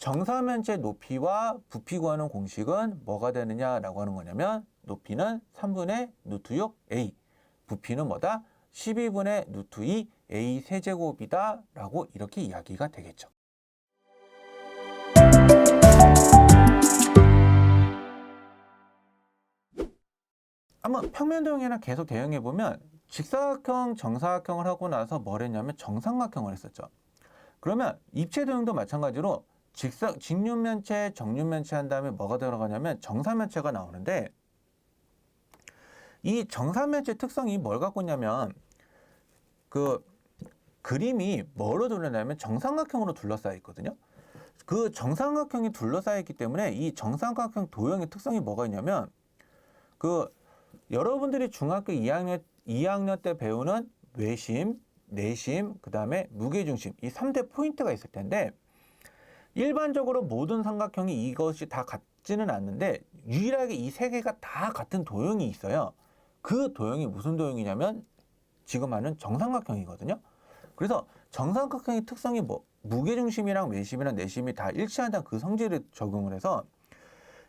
정사면체 높이와 부피 구하는 공식은 뭐가 되느냐라고 하는 거냐면 높이는 3분의 루트 6 a, 부피는 뭐다? 12분의 루트 2 a 세제곱이다 라고 이렇게 이야기가 되겠죠. 한번 평면 도형이나 계속 대응해 보면 직사각형, 정사각형을 하고 나서 뭘 했냐면 정삼각형을 했었죠. 그러면 입체 도형도 마찬가지로 직사 직륜면체, 정륜면체 한 다음에 뭐가 들어가냐면 정사면체가 나오는데 이 정사면체 특성이 뭘 갖고 있냐면 그 그림이 뭐로 둘러냐면 정삼각형으로 둘러싸여 있거든요. 그 정삼각형이 둘러싸여 있기 때문에 이 정삼각형 도형의 특성이 뭐가 있냐면 그 여러분들이 중학교 2학년 2학년 때 배우는 외심, 내심, 그다음에 무게중심 이 3대 포인트가 있을 텐데 일반적으로 모든 삼각형이 이것이 다 같지는 않는데 유일하게 이 세 개가 다 같은 도형이 있어요. 그 도형이 무슨 도형이냐면 지금 하는 정삼각형이거든요. 그래서 정삼각형의 특성이 뭐 무게중심이랑 외심이랑 내심이 다 일치한다는 그 성질을 적용을 해서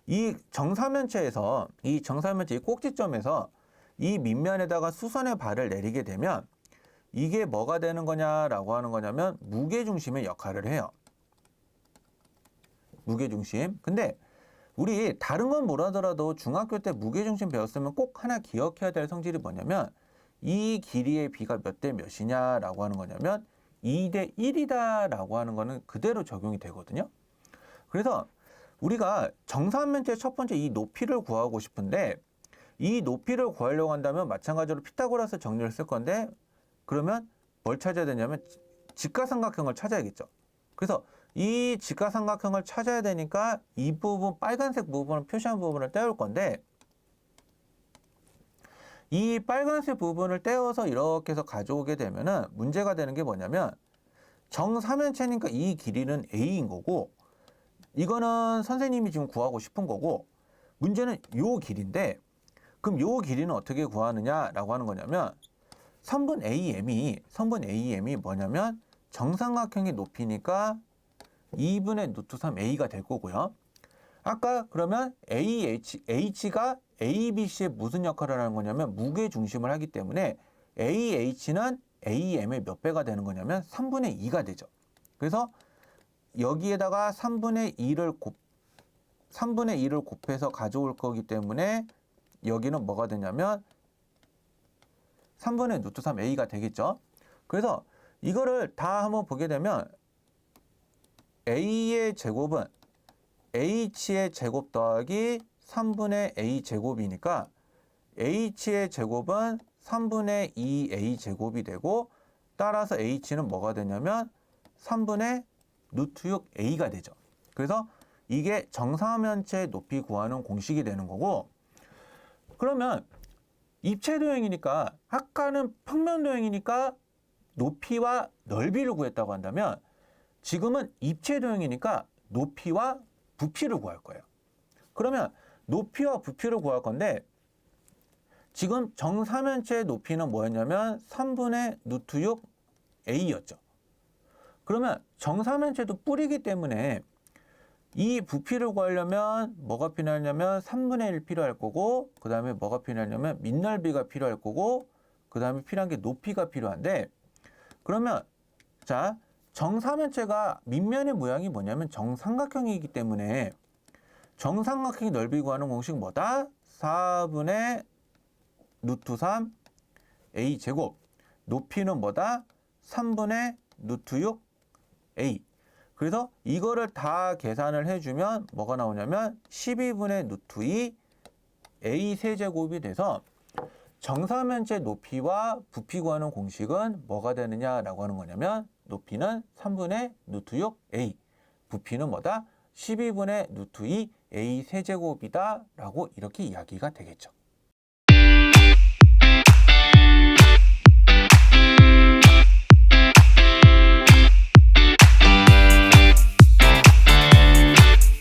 이 정사면체에서 이 정사면체 이 꼭지점에서 이 밑면에다가 수선의 발을 내리게 되면 이게 뭐가 되는 거냐라고 하는 거냐면 무게중심의 역할을 해요. 무게중심. 근데 우리 다른 건 뭐라더라도 중학교 때 무게중심 배웠으면 꼭 하나 기억해야 될 성질이 뭐냐면 이 길이의 비가 몇 대 몇이냐라고 하는 거냐면 2대 1이다라고 하는 거는 그대로 적용이 되거든요. 그래서 우리가 정사면체 첫 번째 이 높이를 구하고 싶은데 이 높이를 구하려고 한다면 마찬가지로 피타고라스 정리를 쓸 건데 그러면 뭘 찾아야 되냐면 직가삼각형을 찾아야겠죠. 그래서 이 직가삼각형을 찾아야 되니까 이 부분 빨간색 부분을 표시한 부분을 떼올 건데 이 빨간색 부분을 떼어서 이렇게 해서 가져오게 되면은 문제가 되는 게 뭐냐면 정사면체니까 이 길이는 a인 거고 이거는 선생님이 지금 구하고 싶은 거고 문제는 요 길인데 그럼 요 길이는 어떻게 구하느냐라고 하는 거냐면 선분 AM이 선분 AM이 뭐냐면 정삼각형의 높이니까 2분의 루트 3A가 될 거고요. 아까 그러면 AH, H가 ABC의 무슨 역할을 하는 거냐면 무게 중심을 하기 때문에 AH는 AM의 몇 배가 되는 거냐면 3분의 2가 되죠. 그래서 여기에다가 3분의 2를 곱 3분의 2를 곱해서 가져올 거기 때문에 여기는 뭐가 되냐면 3분의 루트 3 a가 되겠죠. 그래서 이거를 다 한번 보게 되면 a의 제곱은 h의 제곱 더하기 3분의 a 제곱이니까 h의 제곱은 3분의 2a 제곱이 되고 따라서 h는 뭐가 되냐면 3분의 루트 6a가 되죠. 그래서 이게 정사면체 높이 구하는 공식이 되는 거고 그러면 입체 도형이니까 아까는 평면 도형이니까 높이와 넓이를 구했다고 한다면 지금은 입체 도형이니까 높이와 부피를 구할 거예요. 그러면 높이와 부피를 구할 건데 지금 정사면체의 높이는 뭐였냐면 3분의 루트 6 a였죠. 그러면 정사면체도 뿌리기 때문에 이 부피를 구하려면 뭐가 필요하냐면 3분의 1 필요할 거고 그 다음에 뭐가 필요하냐면 밑넓이가 필요할 거고 그 다음에 필요한 게 높이가 필요한데 그러면 자 정사면체가 밑면의 모양이 뭐냐면 정삼각형이기 때문에 정삼각형의 넓이 구하는 공식 뭐다? 4분의 루트 3 a 제곱 높이는 뭐다? 3분의 루트 6 a 그래서 이거를 다 계산을 해주면 뭐가 나오냐면 12분의 루트 2 a 세제곱이 돼서 정사면체 높이와 부피 구하는 공식은 뭐가 되느냐라고 하는 거냐면 높이는 3분의 루트 6 a 부피는 뭐다? 12분의 루트 2 a 세제곱이다 라고 이렇게 이야기가 되겠죠.